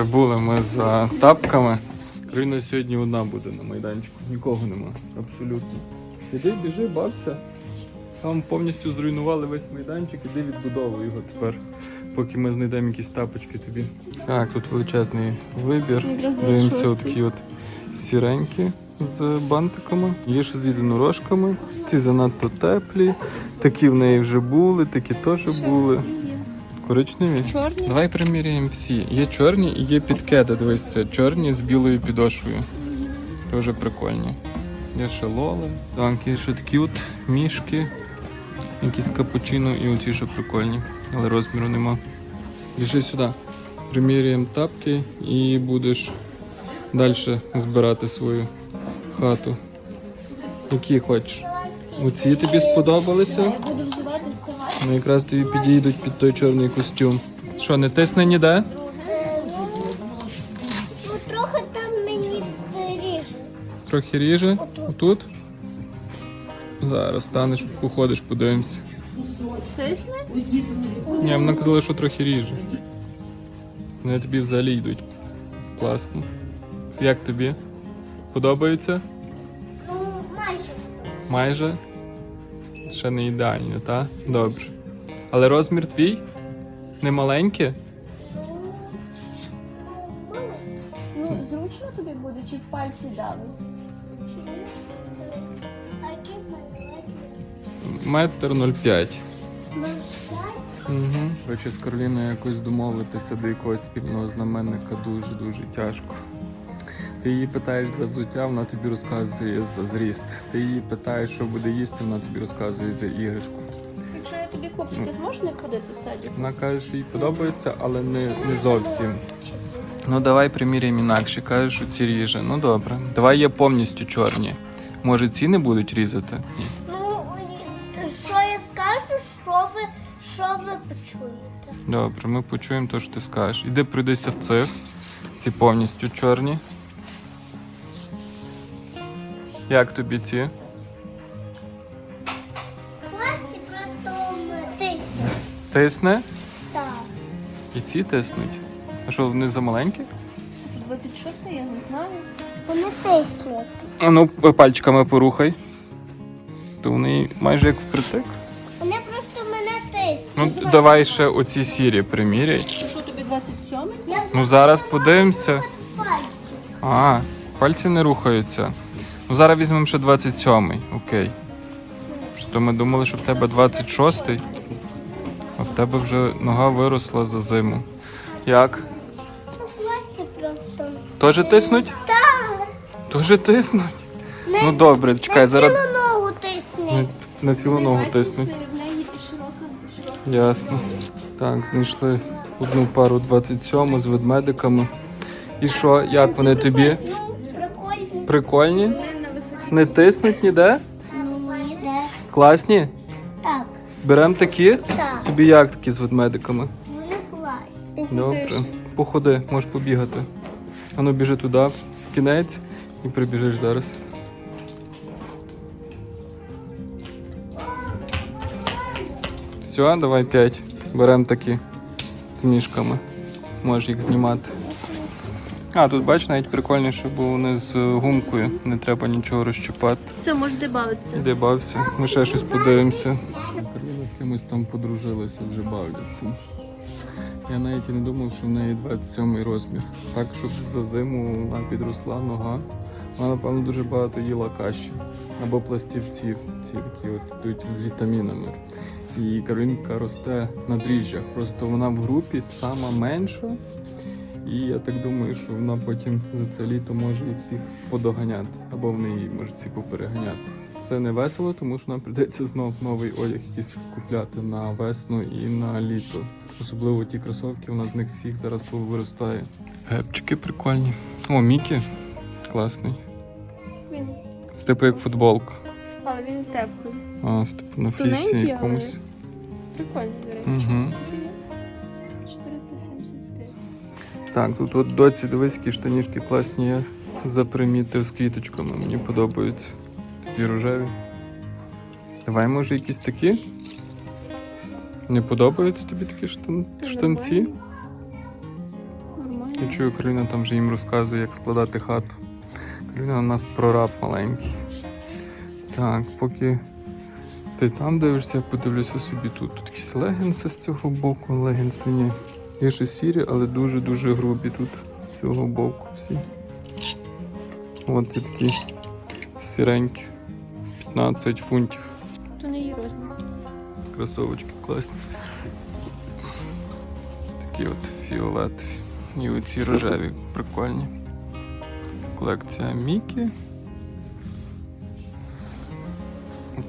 Прибули ми за тапками. Карина сьогодні одна буде на майданчику. Нікого нема. Абсолютно. Іди, біжи, бався. Там повністю зруйнували весь майданчик, іди відбудовуй його тепер, поки ми знайдемо якісь тапочки тобі. Так, тут величезний вибір. Дивимося 26-й. отакі от сіренькі з бантиками. Є ще з єдинорожками. Ці занадто теплі. Такі в неї вже були, такі теж були. Коричневі. Чорні. Давай приміряємо всі. Є чорні і є підкеди. Дивись, це чорні з білою підошвою. Дуже прикольні. Є ще лоли. Так, ще такі мішки. Якісь капучино і оці ще прикольні. Але розміру нема. Біжи сюди. Приміряємо тапки і будеш далі збирати свою хату. Які хочеш? Оці тобі сподобалися? Я буду взивати, вставати. Ну якраз тобі підійдуть під той чорний костюм. Що, не тисне ніде? Ну, трохи там мені ріже. Трохи ріже. Тут? Зараз станеш, походиш, подивимося. Тисне? Ні, вона казала, що трохи ріже. Вони тобі взагалі йдуть. Класно. Як тобі? Подобається? Ну, майже. Майже? Ще не ідеально, так? Добре. Але розмір твій? Не маленький? Ну. Зручно тобі буде, чи в пальці дали? Метр 0,5. Ну, так. Угу. Коротше, з Кароліною якось домовитися до якогось спільного знаменника дуже-дуже тяжко. Ти її питаєш за взуття, вона тобі розказує за зріст. Ти її питаєш, що буде їсти, вона тобі розказує за іграшку. Якщо я тобі куплю, ти зможеш не ходити в саді? Вона каже, що їй подобається, але не, не зовсім. Ну давай приміряємо інакше. Каже, що ці ріже. Ну добре. Давай є повністю чорні. Може ці не будуть різати? Ні. Ну, що я скажу, що ви, що ви почуєте? Добре, ми почуємо те, що ти скажеш. Іди пройдися в цих. Ці повністю чорні. Як тобі ці? Класі просто тисне. Тисне? Так. І ці тиснуть. А що, вони замаленькі? Типу 26 я не знаю. Вони тиснуть. А ну, пальчиками порухай. То вони майже як впритик. Вони просто мене тиснуть. Ну, давай ще оці сірі приміряй. Що, що тобі 27? Я Ну зараз подивимося. А, пальці не рухаються. Ну зараз візьмемо ще 27-й. Окей. Просто ми думали, що в тебе 26-й, а в тебе вже нога виросла за зиму. Як? Ну, просто. Теж тиснуть? Так. Теж тиснуть? Не, Ну добре, чекай, на зараз цілу ногу на, тиснуть. на цілу ногу тиснуть. в неї широка, широка. Ясно. Так, знайшли одну пару 27 з ведмедиками. І що, як вони тобі? Ну, прикольно. Прикольні? Не тиснуть ніде? Ну, йде. Класні? Так, Беремо такі? так. Тобі як такі з ведмедиками? Вони класні. Добре. Походи, можеш побігати. Ану, біжи туди, в кінець, і прибіжиш зараз. Все, давай п'ять. Беремо такі з мішками. Можеш їх знімати. А, тут бач, навіть прикольніше, бо вони з гумкою. Не треба нічого розчіпати. Все, можеш дебавитися. Де бався? Ми ще щось подивимося. Кароліна з кимось там подружилася, вже бавляться. Я навіть і не думав, що в неї 27 розмір. Так, щоб за зиму вона підросла нога. Вона, напевно, дуже багато їла каші або пластівців, ці такі от йдуть з вітамінами. І Каролінка росте на дріжджах. Просто вона в групі сама менша. І я так думаю, що вона потім за це літо може і всіх подоганяти, або в неї може ці попереганяти. Це не весело, тому що нам прийдеться знов новий одяг якийсь купляти на весну і на літо. Особливо ті кросовки, у нас з них всіх зараз повиростає. Гепчики прикольні. О, Мікі. Класний. Він, Це типу як футболка. але він теплий. А, типу на флісі якомусь. Прикольний, до речі. Угу. Так, тут от доці дивись, які штанішки класні я запримітив з квіточками. Мені подобаються. Такі рожеві. Давай, може, якісь такі? Не подобаються тобі такі штан... Штанці? Я чую, Кароліна там вже їм розказує, як складати хату. Кароліна у нас прораб маленький. Так, поки ти там дивишся, я подивлюся собі тут. Тут якісь легінси з цього боку, легінси ні. Є ще сірі, але дуже-дуже грубі тут з цього боку всі. От і такі сіренькі. 15 фунтів. То не її розмір. Кросовочки класні. Такі от фіолетові. І оці рожеві прикольні. Колекція Мікі.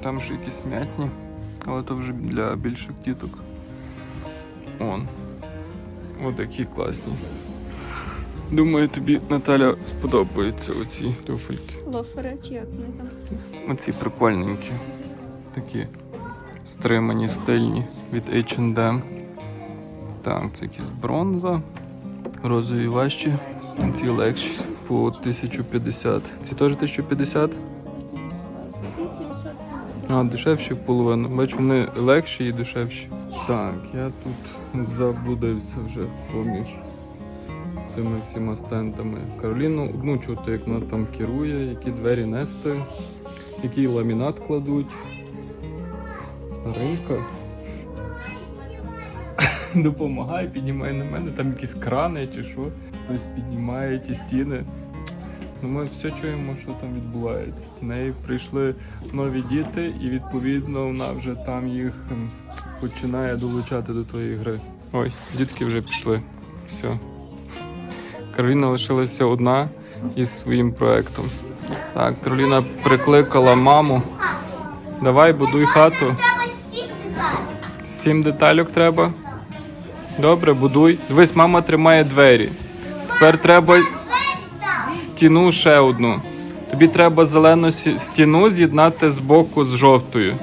Там ще якісь м'ятні, але то вже для більших діток. Он. От такі класні. Думаю, тобі Наталя сподобаються оці туфельки. Лофери чи як вони там. Оці прикольненькі. Такі стримані, стильні від H&M. Так, це якісь бронза. Розові важчі. Ці легші по 1050. Ці теж 1050? Ці 770. А, дешевші в половину. Бачу, вони легші і дешевші. Так, я тут заблудився вже поміж цими всіма стендами. Кароліну одну чути, як вона там керує, які двері нести, який ламінат кладуть. Ринка. Допомагає, піднімає на мене, там якісь крани чи що. Хтось піднімає ті стіни. Ну, ми все чуємо, що там відбувається. В неї прийшли нові діти, і відповідно вона вже там їх починає долучати до тої гри. Ой, дітки вже пішли. Все. Кароліна лишилася одна із своїм проектом. Так, Кароліна прикликала маму. Давай, будуй хату. Треба сік додати. Сім деталюк треба. Добре, будуй. Дивись, мама тримає двері. Тепер треба стіну ще одну. Тобі треба зелену стіну з'єднати з боку з жовтою.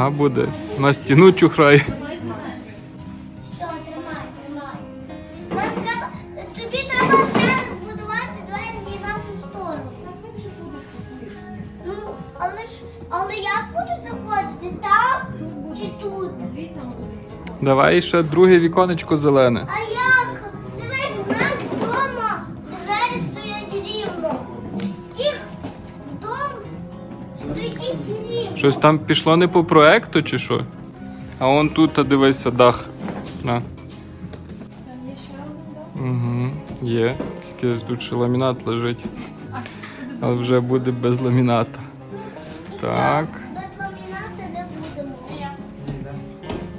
Ага, буде. На стіну чухрай. Що, тримай, тримай. Нам треба, тобі треба ще раз будувати двері в нашу сторону. Ну, але ж, але як будуть заходити? Там чи тут? Давай ще друге віконечко зелене. А як? Щось там пішло не по проекту чи що? А он тут, а дивися, дах. На. Там є ще один, так? Угу. Є. Тільки тут ще ламінат лежить. Але вже буде без ламіната. Так. Без ламінату не будемо.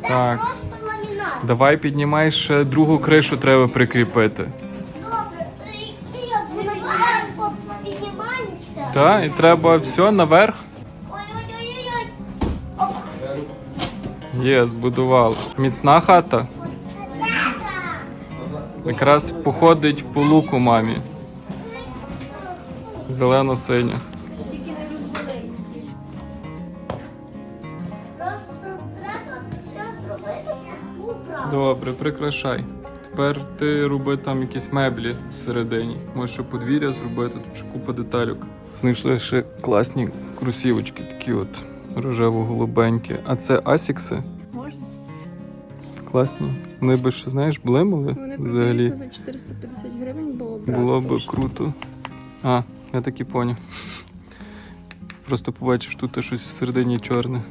Це Так. просто ламінат. Давай піднімай ще другу кришу треба прикріпити. Добре, як вона піднімається. Так, і треба все наверх. Є, збудували. Міцна хата. Якраз походить по луку мамі. Зелено-синя. Тільки не їх. Просто треба зробити. Добре, прикрашай. Тепер ти роби там якісь меблі всередині. Можеш ще подвір'я зробити, тут ще купа деталюк. Знайшли ще класні кросівочки, такі от рожево-голубенькі. А це асікси. Можна? Класні. Вони би ще, знаєш, блимали Вони взагалі. продаються за 450 гривень, бо брат Було би коштує. круто. А, я так і поняв. Просто побачиш тут щось всередині чорне.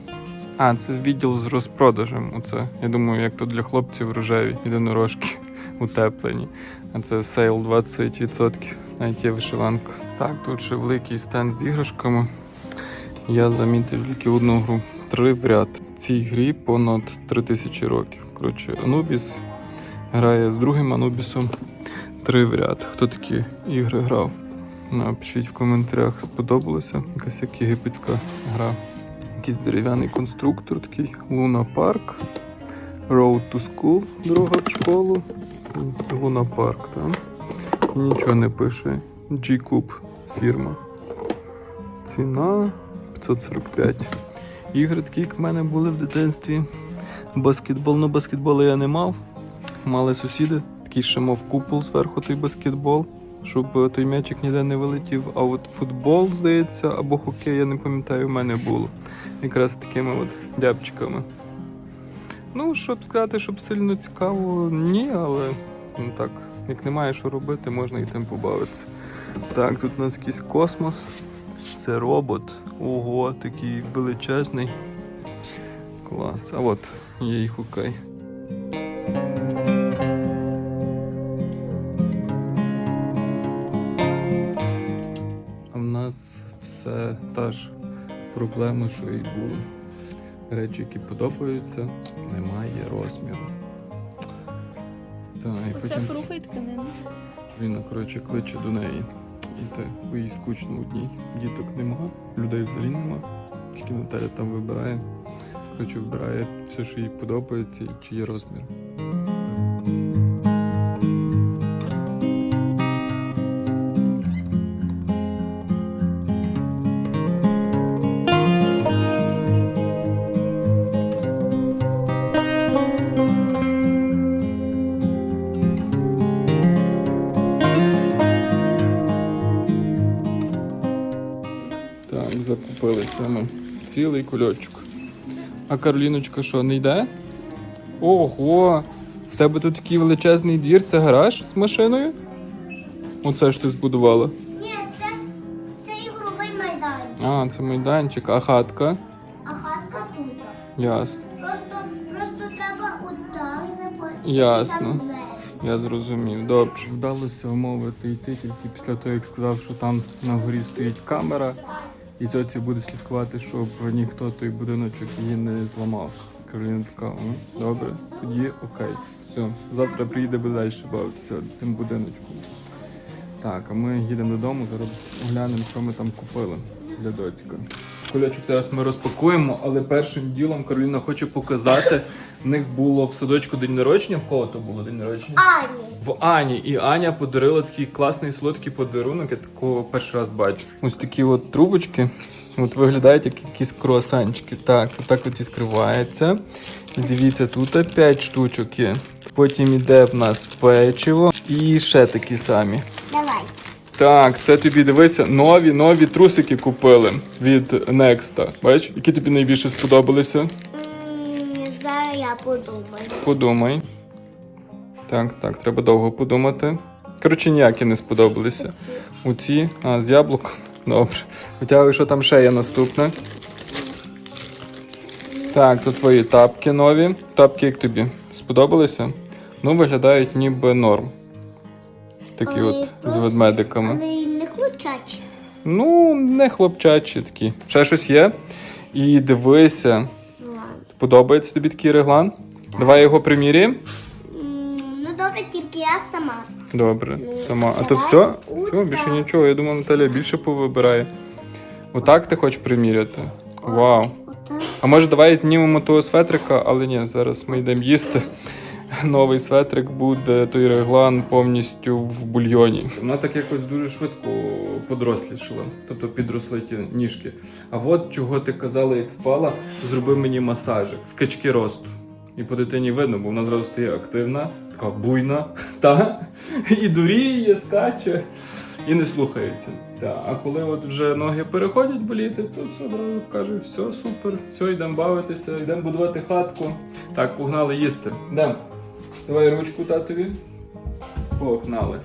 А, це відділ з розпродажем. Оце. Я думаю, як то для хлопців рожеві єдинорожки утеплені. А це сейл 20%. Навіть є вишиванка. Так, тут ще великий стенд з іграшками. Я замітив тільки одну гру. Три в ряд. Цій грі понад 3000 років. Коротше, Анубіс грає з другим Анубісом. Три в ряд. Хто такі ігри грав? Напишіть в коментарях, сподобалося. Якась як єгипетська гра. Якийсь дерев'яний конструктор такий. Луна Парк. Road to School, дорога в школу. Луна Парк, там. Нічого не пише. G-Cube фірма. Ціна 545. Ігри такі, як в мене були в дитинстві. Баскетбол, ну баскетболу я не мав. Мали сусіди, такий ще мав купол зверху той баскетбол, щоб е, той м'ячик ніде не вилетів. А от футбол, здається, або хокей, я не пам'ятаю, в мене було. Якраз такими от дябчиками. Ну, щоб сказати, щоб сильно цікаво, ні, але ну так, як немає що робити, можна і тим побавитися. Так, тут у нас якийсь космос. Це робот. Ого, такий величезний. Клас. А от є і хокей. А в нас все та ж проблема, що і були. Речі, які подобаються, немає розміру. Так, і Оце потім фруха і тканина. він, коротше, кличе до неї. Йти, бо їй скучно одній. Діток нема, людей взагалі нема. Тільки Наталя там вибирає. Коротше, вибирає все, що їй подобається і чи є розмір. Закупилися ми. Цілий кульочок. А Кароліночка що, не йде? Ого! В тебе тут такий величезний двір, це гараж з машиною? Оце ж ти збудувала. Ні, це, це ігровий майданчик. А, це майданчик, а хатка? А хатка тут. Ясно. Просто, просто треба отак заплатити. Ясно. там. Я зрозумів. Добре. Вдалося вмовити йти тільки після того, як сказав, що там на горі стоїть камера, і тьоці буде слідкувати, щоб ніхто той будиночок її не зламав. Кароліна така, «О, добре, тоді окей. Все, завтра приїде буде далі бавитися тим будиночком. Так, а ми їдемо додому, зараз оглянемо, що ми там купили для доцька. Кульочок зараз ми розпакуємо, але першим ділом Кароліна хоче показати. В них було в садочку день народження. В кого то було день народження? Ані. В Ані. І Аня подарила такий класний солодкий подарунок. Я такого перший раз бачу. Ось такі от трубочки. От виглядають як якісь круасанчики. Так, отак от відкривається. Дивіться, тут 5 штучок є. Потім іде в нас печиво і ще такі самі. Давай. Так, це тобі дивися, нові нові трусики купили від Next. Бачиш, які тобі найбільше сподобалися? Я подумаю. Подумай. Так, так, треба довго подумати. Коротше, ніякі не сподобалися. У ці, а, з яблук. Добре. Витягуй, що там ще є наступне. Так, тут твої тапки нові. Тапки як тобі? Сподобалися? Ну, виглядають ніби норм. Такі Але от з просто- ведмедиками. Але не хлопчачі. Ну, не хлопчачі такі. Ще щось є. І дивися. Подобається тобі такий реглан? Давай його приміряємо. Ну добре, тільки я сама. Добре, сама. А то все? Все, більше нічого. Я думаю, Наталя більше повибирає. Отак ти хочеш приміряти? Вау. А може давай знімемо того светрика, але ні, зараз ми йдемо їсти. Новий светрик буде той реглан повністю в бульйоні. Вона так якось дуже швидко подрослішала, тобто підросли ті ніжки. А от чого ти казала, як спала, зроби мені масажик, скачки росту. І по дитині видно, бо вона зразу стає активна, така буйна, та і дуріє, скаче і не слухається. Та, а коли от вже ноги переходять боліти, то все одразу каже, все супер, все, йдемо бавитися, йдемо будувати хатку. Так, погнали їсти. Йдемо. Давай ручку татові. Погнали.